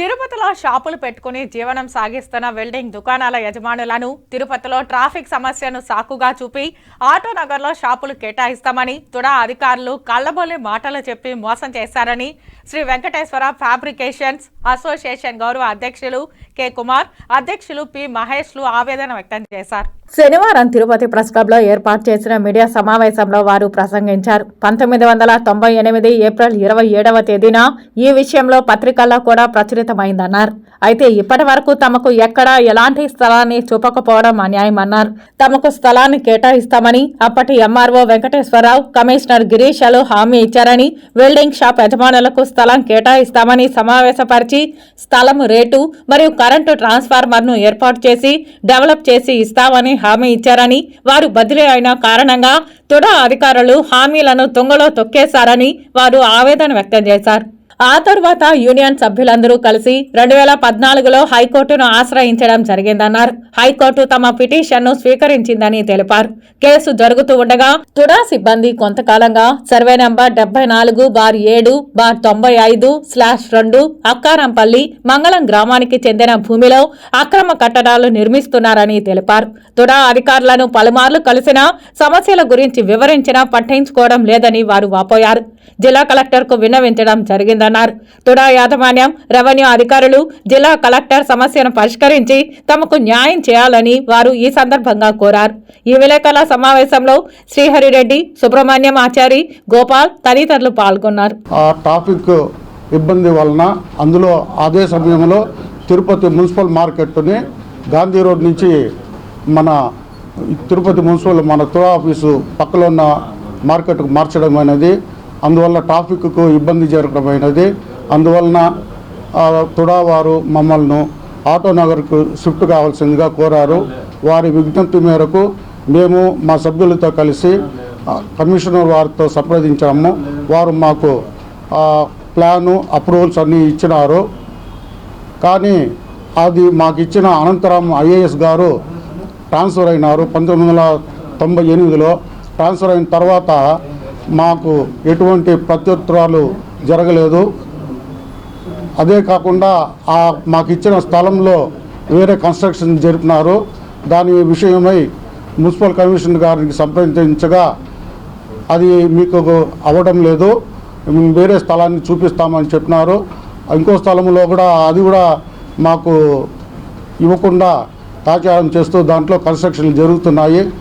తిరుపతిలో షాపులు పెట్టుకుని జీవనం సాగిస్తున్న వెల్డింగ్ దుకాణాల యజమానులను తిరుపతిలో ట్రాఫిక్ సమస్యను సాకుగా చూపి ఆటో నగర్లో షాపులు కేటాయిస్తామని తుడా అధికారులు కళ్ళబొల్లి మాటలు చెప్పి మోసం చేశారని శ్రీ వెంకటేశ్వర ఫ్యాబ్రికేషన్స్ అసోసియేషన్ గౌరవ అధ్యక్షులు కె. కుమార్ అధ్యక్షులు పి. మహేష్లు ఆవేదన వ్యక్తం చేశారు. శనివారం తిరుపతి ప్రెస్ క్లబ్లో ఏర్పాటు చేసిన మీడియా సమావేశంలో వారు ప్రసంగించారు. పంతొమ్మిది వందల తొంభై ఎనిమిది ఏప్రిల్ ఇరవై ఏడవ తేదీన ఈ విషయంలో పత్రికల్లో కూడా ప్రచురితమైందన్నారు. అయితే ఇప్పటి వరకు తమకు ఎక్కడా ఎలాంటి స్థలాన్ని చూపకపోవడం అన్యాయమన్నారు. తమకు స్థలాన్ని కేటాయిస్తామని అప్పటి ఎంఆర్ఓ వెంకటేశ్వరరావు కమిషనర్ గిరీషలు హామీ ఇచ్చారని వెల్డింగ్ షాప్ యజమానులకు స్థలం కేటాయిస్తామని సమావేశపరిచి స్థలం రేటు మరియు కరెంటు ట్రాన్స్ఫార్మర్ను ఏర్పాటు చేసి డెవలప్ చేసి ఇస్తామని హామీ ఇచ్చారని వారు బదిలీ అయిన కారణంగా తుడా అధికారులు హామీలను తుంగలో తొక్కేశారని వారు ఆవేదన వ్యక్తం చేశారు. ఆ తర్వాత యూనియన్ సభ్యులందరూ కలిసి రెండు వేల పద్నాలుగులో హైకోర్టును ఆశ్రయించడం జరిగిందన్నారు. హైకోర్టు తమ పిటిషన్ను స్వీకరించిందని తెలిపారు. కేసు జరుగుతూ ఉండగా తుడా సిబ్బంది కొంతకాలంగా సర్వే నంబర్ డెబ్బై నాలుగు బార్ ఏడు బార్ తొంభై ఐదు స్లాష్ రెండు అక్కారంపల్లి మంగళం గ్రామానికి చెందిన భూమిలో అక్రమ కట్టడాలు నిర్మిస్తున్నారని తెలిపారు. తుడా అధికారులను పలుమార్లు కలిసినా సమస్యల గురించి వివరించినా పట్టించుకోవడం లేదని వారు వాపోయారు. జిల్లా కలెక్టర్కు విన్నవించడం జరిగిందన్నారు తుడా యాజమాన్యం రెవెన్యూ అధికారులు జిల్లా కలెక్టర్ సమస్యను పరిష్కరించి తమకు న్యాయం చేయాలని వారు ఈ సందర్భంగా కోరారు. ఈ విలేకరుల సమావేశంలో శ్రీహరిరెడ్డి సుబ్రహ్మణ్యం ఆచారి గోపాల్ తదితరులు పాల్గొన్నారు. ఆ ఇబ్బంది వలన అందులో అదే సమయంలో తిరుపతి మున్సిపల్ మార్కెట్ని గాంధీ రోడ్ నుంచి మన తిరుపతి మున్సిపల్ మన తుడా ఆఫీసు పక్కలో ఉన్న మార్కెట్కు మార్చడం అనేది అందువల్ల ట్రాఫిక్కు ఇబ్బంది జరగడమైనది అందువలన తుడావారు తుడా వారు మమ్మల్ని ఆటో నగర్కు షిఫ్ట్ కావాల్సిందిగా కోరారు. వారి విజ్ఞప్తి మేరకు మేము మా సభ్యులతో కలిసి కమిషనర్ వారితో సంప్రదించాము. వారు మాకు ప్లాను అప్రూవల్స్ అన్నీ ఇచ్చినారు. కానీ అది మాకు ఇచ్చిన అనంతరం ఐఏఎస్ గారు ట్రాన్స్ఫర్ అయినారు. పంతొమ్మిది వందల తొంభై ఎనిమిదిలో. ట్రాన్స్ఫర్ అయిన తర్వాత మాకు ఎటువంటి ప్రత్యుత్తరాలు జరగలేదు. అదే కాకుండా ఆ మాకు ఇచ్చిన స్థలంలో వేరే కన్స్ట్రక్షన్ జరిపినారు. దాని విషయమై మున్సిపల్ కమిషన్ గారికి సంప్రదించగా అది మీకు అవ్వడం లేదు. మేము వేరే స్థలాన్ని చూపిస్తామని చెప్పినారు. ఇంకో స్థలంలో కూడా అది కూడా మాకు ఇవ్వకుండా తాచారం చేస్తూ దాంట్లో కన్స్ట్రక్షన్లు జరుగుతున్నాయి.